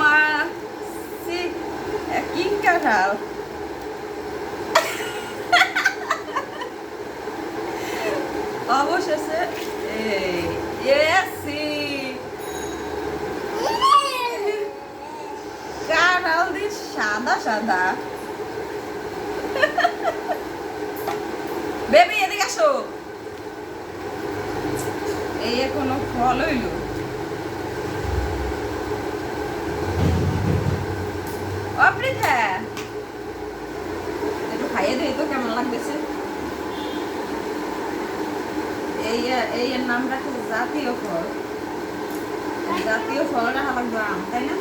মা C king কাঁঠাল অবশেষে এই এসি কাঁঠাল দিয়ে সাদা সাদা বেবি এদিকে আসো এই এখনও ফল হইল অপৃথা একটু খাইয়ে দিই তো কেমন লাগতেছে? এই এই এর নাম রাখে জাতীয় ফল। জাতীয় ফল রাখা লাগবে আম তাই না?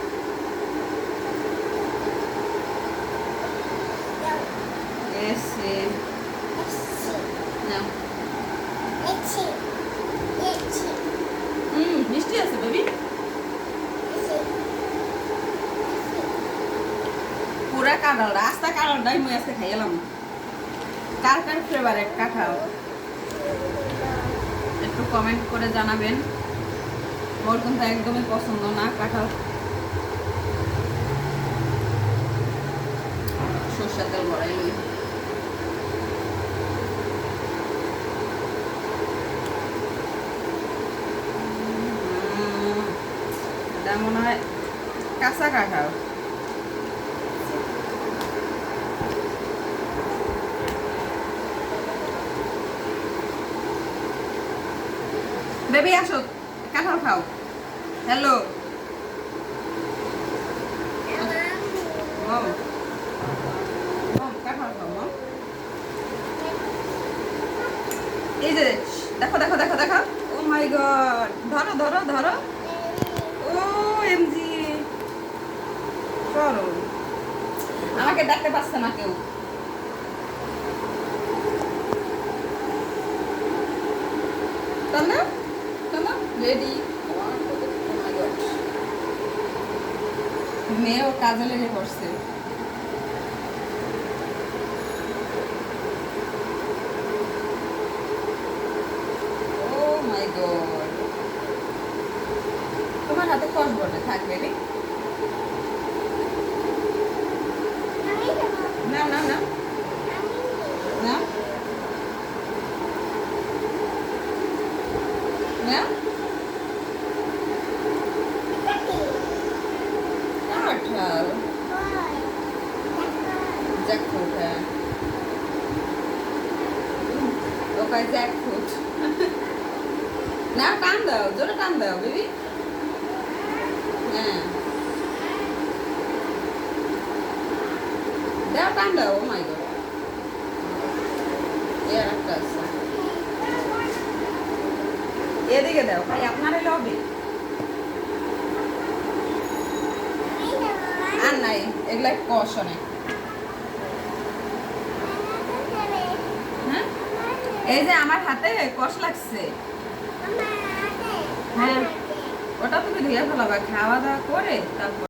এসে। নাও হুম মিষ্টি আছে বেবি পুরা কাঁঠাল, রাস্তা কাঁঠালটাই মুই আজকে খাইলাম কার কার ফেভারেট কাঁঠাল? একটু কমেন্ট করে জানাবেন। ওর কিন্তু একদমই পছন্দ না কাঁঠাল। সর্ষা তেল ভরাই মনে হয় কাঁচা কাঁঠাল। বেবি, আসো। কাঁঠাল খাও। হ্যালো। মম। মম খাও এই যে, দেখো দেখো দেখো দেখো। Oh my god. ধরো ধরো ধরো। O, M G. করো আমাকে ডাকতে পারছে না কেউ। তান্না তান্না রেডি মেয়েও কাজে লেগে পড়ছে। গড তোমার হাতে কসবটা থাকবে রে না না না না না কাঁঠাল জ্যাকফ্রুট হ্যাঁ। ওকাই জ্যাকফ্রুট। না, টান দাও, জোরে টান দাও, বেবি। হ্যাঁ। দাও, টান দাও মাই গড। এর একটা আছে। এদিকে দাও, ভাই আপনার এলে হবে আর নাই এগুলা কষ অনেক। হ্যাঁ? এই যে আমার হাতে কষ লাগছে। হ্যাঁ। ওটা তুমি ধুয়ে ফেলাবা খাওয়া দাওয়া করে তারপর